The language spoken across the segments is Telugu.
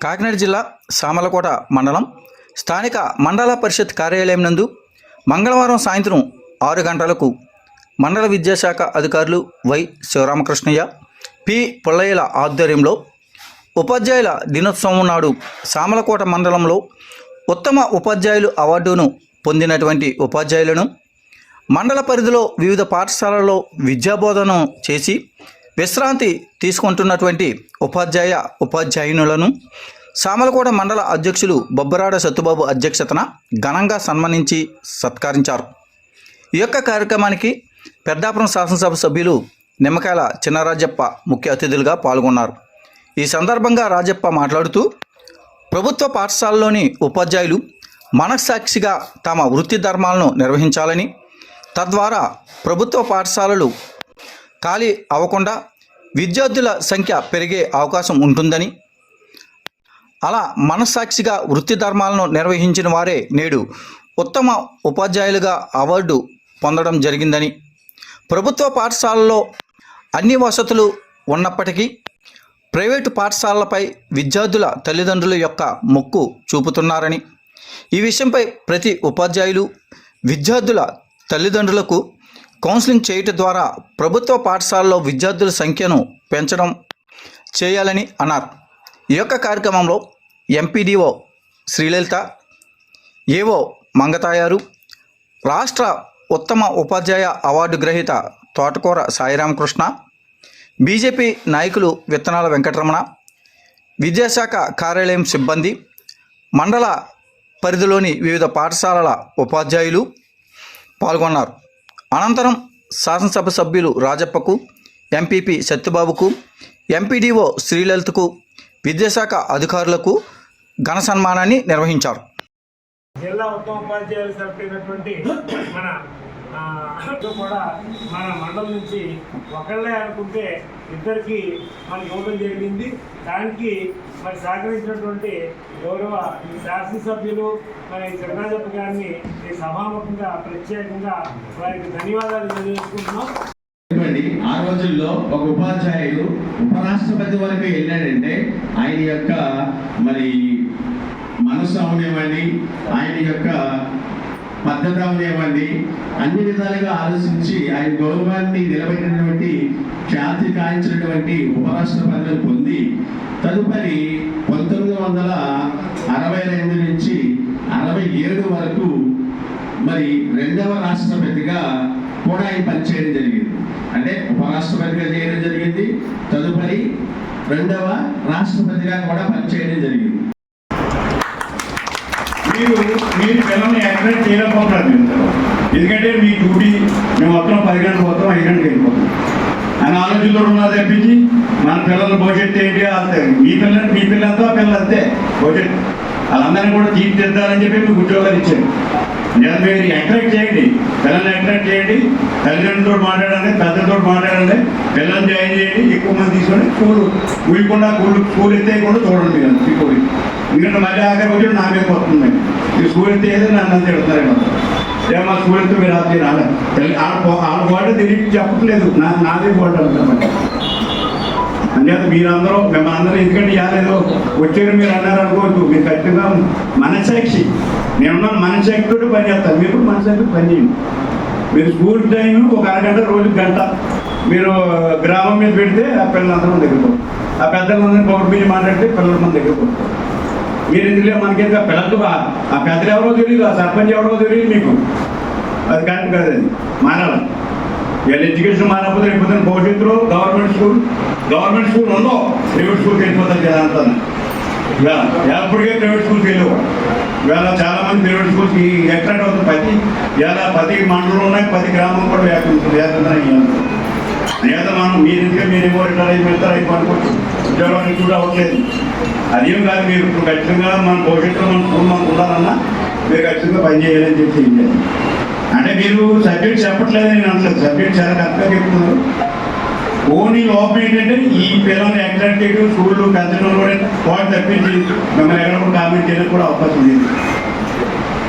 కాకినాడ జిల్లా సామలకోట మండలం స్థానిక మండల పరిషత్ కార్యాలయం నందు మంగళవారం సాయంత్రం ఆరు గంటలకు మండల విద్యాశాఖ అధికారులు వై శివరామకృష్ణయ్య పి పుల్లయ్యల ఆధ్వర్యంలో ఉపాధ్యాయుల దినోత్సవం నాడు సామలకోట మండలంలో ఉత్తమ ఉపాధ్యాయులు అవార్డును పొందినటువంటి ఉపాధ్యాయులను మండల పరిధిలో వివిధ పాఠశాలలో విద్యాబోధన చేసి విశ్రాంతి తీసుకుంటున్నటువంటి ఉపాధ్యాయ ఉపాధ్యాయునులను సామలకోట మండల అధ్యక్షులు బొబ్బరాడ సత్తుబాబు అధ్యక్షతన ఘనంగా సన్మానించి సత్కరించారు. ఈ యొక్క కార్యక్రమానికి పెద్దాపురం శాసనసభ సభ్యులు నిమ్మకాయల చిన్నరాజప్ప ముఖ్య అతిథులుగా పాల్గొన్నారు. ఈ సందర్భంగా రాజప్ప మాట్లాడుతూ ప్రభుత్వ పాఠశాలలోని ఉపాధ్యాయులు మనస్సాక్షిగా తమ వృత్తి ధర్మాలను నిర్వహించాలని తద్వారా ప్రభుత్వ పాఠశాలలు ఖాళీ అవ్వకుండా విద్యార్థుల సంఖ్య పెరిగే అవకాశం ఉంటుందని అలా మనస్సాక్షిగా వృత్తి ధర్మాలను నిర్వహించిన వారే నేడు ఉత్తమ ఉపాధ్యాయులుగా అవార్డు పొందడం జరిగిందని ప్రభుత్వ పాఠశాలలో అన్ని వసతులు ఉన్నప్పటికీ ప్రైవేటు పాఠశాలలపై విద్యార్థుల తల్లిదండ్రుల యొక్క మొక్కు చూపుతున్నారని ఈ విషయంపై ప్రతి ఉపాధ్యాయులు విద్యార్థుల తల్లిదండ్రులకు కౌన్సిలింగ్ చేయటం ద్వారా ప్రభుత్వ పాఠశాలలో విద్యార్థుల సంఖ్యను పెంచడం చేయాలని అన్నారు. ఈ యొక్క కార్యక్రమంలో ఎంపీడీఓ శ్రీలలిత ఏవో మంగతాయారు రాష్ట్ర ఉత్తమ ఉపాధ్యాయ అవార్డు గ్రహీత తోటకూర సాయిరామకృష్ణ బీజేపీ నాయకులు విత్తనాల వెంకటరమణ విద్యాశాఖ కార్యాలయం సిబ్బంది మండల పరిధిలోని వివిధ పాఠశాలల ఉపాధ్యాయులు పాల్గొన్నారు. అనంతరం శాసనసభ సభ్యులు రాజప్పకు ఎంపీపీ సత్యబాబుకు ఎంపీడీఓ శ్రీలలిత్కు విద్యాశాఖ అధికారులకు ఘన సన్మానాన్ని నిర్వహించారు. జిల్లా ఉత్తమ ఉపాధ్యాయులు సభ్యులైనటువంటి మన కూడా మన మండలం నుంచి ఒకళ్ళే అనుకుంటే ఇద్దరికి మనకి ఇవ్వడం జరిగింది. దానికి మరి సహకరించినటువంటి గౌరవ శాసనసభ్యులు మరి జగన్నాథప్ప గారిని ఈ సభాముఖంగా ప్రత్యేకంగా వారికి ధన్యవాదాలు తెలియజేసుకుంటున్నాం. ఆ రోజుల్లో ఒక ఉపాధ్యాయుడు ఉపరాష్ట్రపతి వరకు వెళ్ళాడంటే ఆయన యొక్క మరి మనస్సు అవనివ్వండి ఆయన యొక్క పద్ధతి అవనివ్వండి అన్ని విధాలుగా ఆలోచించి ఆయన గౌరవాన్ని నిలబెట్టినటువంటి ఖ్యాతి కాయించినటువంటి ఉపరాష్ట్రపతిని పొంది తదుపరి పంతొమ్మిది వందల అరవై రెండు నుంచి అరవై ఏడు వరకు మరి రెండవ రాష్ట్రపతిగా కూడా ఆయన పనిచేయడం జరిగింది. అంటే ఉపరాష్ట్రపతిగా చేయడం జరిగింది తదుపరి రెండవ రాష్ట్రపతిగా కూడా పనిచేయడం జరిగింది. మీరు మీరు పిల్లల్ని ఎంకరేజ్ చేయలేకపోతున్నారు మీరు. ఎందుకంటే మీ డ్యూటీ మేము మొత్తం పది గంటలు మొత్తం ఐదు గంటలకు వెళ్ళిపోతాం అని ఆలోచనలో ఉన్నది తప్పించి మన పిల్లల భవిష్యత్తు ఏంటి అంతే మీ పిల్లలు మీ పిల్లలతో ఆ పిల్లలు అంతే. భవిష్యత్తు వాళ్ళందరినీ కూడా తీర్చిదిద్దాలని చెప్పి మీకు ఉద్యోగాలు ఇచ్చారు. నేను మీరు ఎంకరేజ్ చేయండి. పిల్లల్ని ఎంకరేజ్ చేయండి. తల్లిదండ్రులతో మాట్లాడండి పెద్దలతో మాట్లాడండి. పిల్లల్ని జాయిన్ చేయండి ఎక్కువ మంది తీసుకొని స్కూల్ ఊయకుండా స్కూల్ స్కూల్ ఎత్తేయకుండా చూడండి మీరు. ఎందుకంటే మళ్ళీ ఆఖరి వచ్చి నా మీద వస్తుంది ఈ స్కూల్ ఎత్తే ఏదో నన్ను అంత తిడుతున్నారేమో ఏమో. స్కూల్ మీరు అది రాలే. ఆడ పాట తిరిగి చెప్పట్లేదు. నా నాదే పాట అంటామండి అంచేత మీరందరూ మిమ్మల్ని అందరూ ఎందుకంటే ఇవ్వలేదు వచ్చారు మీరు అన్నారు అనుకోవద్దు. మీరు ఖచ్చితంగా మనసాక్షి. నేనున్నాను మనసాక్షితో పని చేస్తాను. మీరు మనసాక్షి పని చేయండి. మీరు స్కూల్ టైం ఒక అరగంట రోజు గంట మీరు గ్రామం మీద పెడితే ఆ పిల్లలందరూ దగ్గర పోతారు. ఆ పెద్దలందరినీ పవర్ మీద మాట్లాడితే పిల్లలు మన దగ్గర పోతారు. మీరు ఎందులో మనకి ఇంకా పిల్లలు ఆ- పెద్దలు ఎవరో తెలియదు ఆ సర్పంచ్ ఎవరో తెలియదు మీకు. అది కరెక్ట్ కాదు అది మారాలి. వీళ్ళ ఎడ్యుకేషన్ మారకపోతే రేపు భవిష్యత్తులో గవర్నమెంట్ స్కూల్ గవర్నమెంట్ స్కూల్ ఉందో ప్రైవేట్ స్కూల్కి వెళ్ళిపోతారు కదా అంటాను ఎప్పటికే ప్రైవేట్ స్కూల్కి వెళ్ళేవు. ఇవాళ చాలామంది ప్రైవేట్ స్కూల్కి ఎక్కడ అవుతుంది ప్రతి ఇవాళ ప్రతి మండలం ఉన్నాయి ప్రతి గ్రామం కూడా వ్యాపించింది వేస్తున్నాయి లేదా మనం మీరు ఇంకా మీరు రిటైర్ అయి వెళ్తారు అయిపో అనుకోవచ్చు ఉద్యోగానికి కూడా అవ్వట్లేదు. అదేం కాదు మీరు ఇప్పుడు ఖచ్చితంగా మన భవిష్యత్తులో మన కుటుంబం ఉండాలన్నా మీరు ఖచ్చితంగా పని చేయాలని చెప్పి అంటే మీరు సబ్జెక్ట్ చెప్పట్లేదు నేను అంటలేదు సబ్జెక్ట్ చాలా కరెక్ట్గా చెప్తున్నారు. ఓన్లీ లోపం ఏంటంటే ఈ పిల్లల్ని అట్రాక్ట్ చేయడం స్కూళ్ళు పెంచడం కూడా వాళ్ళు తప్పించి మిమ్మల్ని ఎక్కడ కూడా కామెంట్ చేయడానికి కూడా అవకాశం లేదు.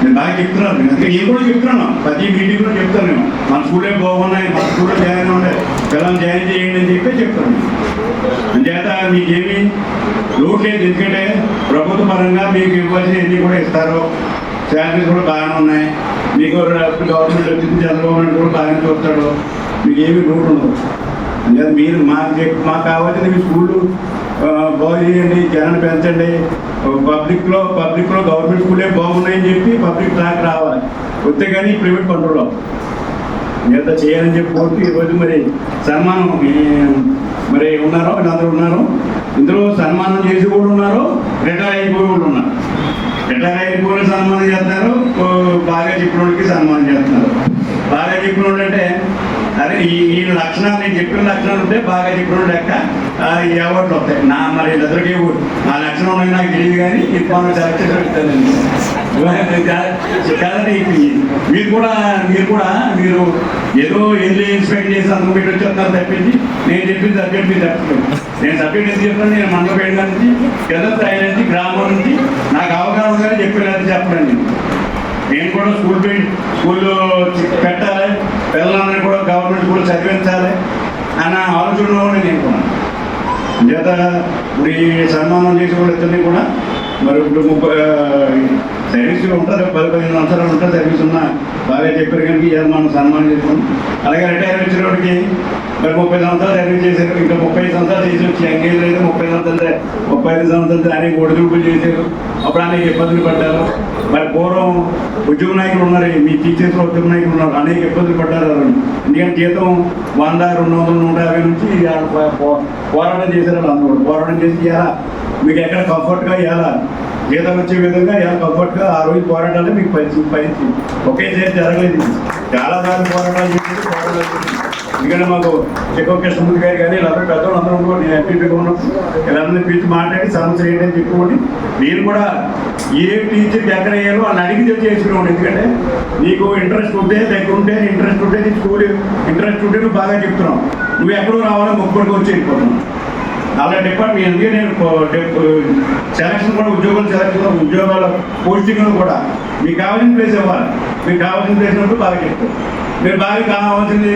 నేను బాగా చెప్తున్నాను. నేను కూడా చెప్తున్నాను. ప్రతి మీటింగ్ కూడా చెప్తాను నేను. మన స్కూలే బాగున్నాయి మన స్కూల్లో జాయిన్ అవ్వండి. పిల్లలు జాయిన్ చేయండి అని చెప్పి చెప్తాను అంచేత మీకేమి లోటు లేదు. ఎందుకంటే ప్రభుత్వ పరంగా మీకు ఇవ్వాల్సినవన్నీ కూడా ఇస్తారు. శాలరీస్ కూడా బాగానే ఉన్నాయి. మీకు గవర్నమెంట్ వచ్చింది చంద్రబాబు కూడా బాగానే చూస్తాడు. మీకు ఏమి లోటు ఉండదు. అంచేత మీరు మాకు చెప్పి మాకు కావాల్సింది మీ స్కూళ్ళు ఆ, బాగు చేయండి జనాన్ని పెంచండి. పబ్లిక్లో పబ్లిక్లో గవర్నమెంట్ స్కూలే బాగున్నాయని చెప్పి పబ్లిక్ ట్రాక్ రావాలి. వస్తే కానీ ప్రైవేట్ కంట్రోల్ ఎంత చేయాలని చెప్పి కోరుతూ ఈరోజు మరి సన్మానం ఈ, మరి ఉన్నారో వీళ్ళందరూ ఉన్నారు? ఇందులో సన్మానం చేసి కూడా ఉన్నారు రిటైర్ అయిపోయి కూడా ఉన్నారు. రిటైర్ అయిపోయిన సన్మానం చేస్తున్నారు. బాగా చెప్పినోడికి సన్మానం చేస్తున్నారు. బాగా చెప్పినోడు అంటే అరే ఈ లక్షణాలు నేను చెప్పిన లక్షణాలు ఉంటే బాగా చెప్పినోడు లెక్క. ఆ, అవార్డులు వస్తాయి నా మరి ఇద్దరికి ఆ లక్షణం ఉన్నాయి నాకు తెలియదు కానీ ఇప్పుడు మనం సెలెక్ట్ పెడతానండి కాదండి మీరు కూడా మీరు కూడా మీరు ఏదో ఎల్లు ఇన్స్పెక్ట్ చేసి అందుకు పెట్టి వచ్చేస్తున్నారు తప్పించి నేను చెప్పింది సబ్జెక్ట్ మీరు తప్పించాను నేను సబ్జెక్ట్ ఎందుకు చెప్తాను నేను మండపేట నుంచి పెద్ద స్థాయి నుంచి గ్రామం నుంచి నాకు అవగాహన కానీ చెప్పలేదు చెప్పండి నేను. కూడా స్కూల్ పెట్టి స్కూల్లో పెట్టాలి. పిల్లలందరినీ కూడా గవర్నమెంట్ స్కూల్ చదివించాలి అన్న ఆలోచనలో నేను కూడా చేత ఇప్పుడు ఈ సన్మానం చేసే వాళ్ళిద్దరినీ కూడా మరి ఇప్పుడు ముప్పై సర్వీస్లో ఉంటారు పది పదిహేను సంవత్సరాలు ఉంటారు సర్వీస్ ఉన్న బాగా చెప్పారు కనుక ఇవాళ మనం సన్మానం చేసుకున్నాం. అలాగే రిటైర్ వచ్చిన వాడికి మరి ముప్పై సంవత్సరాలు సర్వీస్ చేశారు ఇంకా ముప్పై సంవత్సరాలు చేసి వచ్చి ఎంగేజ్ అయితే ముప్పై సంవత్సరాలు ముప్పై ఐదు సంవత్సరాలు అనేక ఒడిదుడుకులు చేశారు. అప్పుడు అనేక ఇబ్బందులు పడ్డారు. మరి పూర్వం ఉద్యోగ నాయకులు ఉన్నారు మీ టీచర్స్లో ఉద్యోగ నాయకులు ఉన్నారు అనేక ఇబ్బందులు పడ్డారు వాళ్ళు. ఎందుకంటే జీతం వంద రెండు వందల నూట యాభై నుంచి పో- పో- పోరాటం చేశారు అందరూ పోరాటం చేసి ఇలా మీకు ఎక్కడ కంఫర్ట్గా ఎలా జీతం వచ్చే విధంగా ఇలా కంఫర్ట్గా ఆ రోజు పోరాటాలు మీకు పైచి పైచి. ఒకేసారి జరగలేదు. చాలాసార్లు చాలా పోరాటాలు చేసి పోరాటాలు చేసి ఎందుకంటే మాకు చెక్కో కృష్ణమూర్తి గారు కానీ వీళ్ళందరూ పెద్దలు అందరూ కూడా నేను ఎంపీపీగా ఉన్నాం. వీళ్ళందరినీ పిలిచి మాట్లాడి సమస్య ఏంటని చెప్పుకోండి. నేను కూడా ఏ టీచర్కి ఎక్కడ వేయాలో వాళ్ళని అడిగి చేసుకున్నాను ఎందుకంటే నీకు ఇంట్రెస్ట్ ఉంటే దగ్గర ఉంటే ఇంట్రెస్ట్ ఉంటే నీ స్కూల్ ఇంట్రెస్ట్ ఉంటే నువ్వు బాగా చెప్తున్నావు. నువ్వు ఎక్కడో రావాలో ముప్పటికి వచ్చి వెళ్ళిపోతున్నావు. అలా డిపార్ట్మెంట్ ఎందుకే నేను సెలక్షన్ కూడా ఉద్యోగాలు సెలక్షన్ ఉద్యోగాల పోస్టింగ్లు కూడా. మీకు కావాల్సిన ప్లేస్ ఇవ్వాలి. మీకు కావాల్సిన ప్లేస్ ఉన్నప్పుడు బాగా చెప్తాను మీరు బాగా కావాల్సింది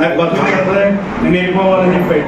నాకు బస్సు నేను వెళ్ళిపోవాలని చెప్పి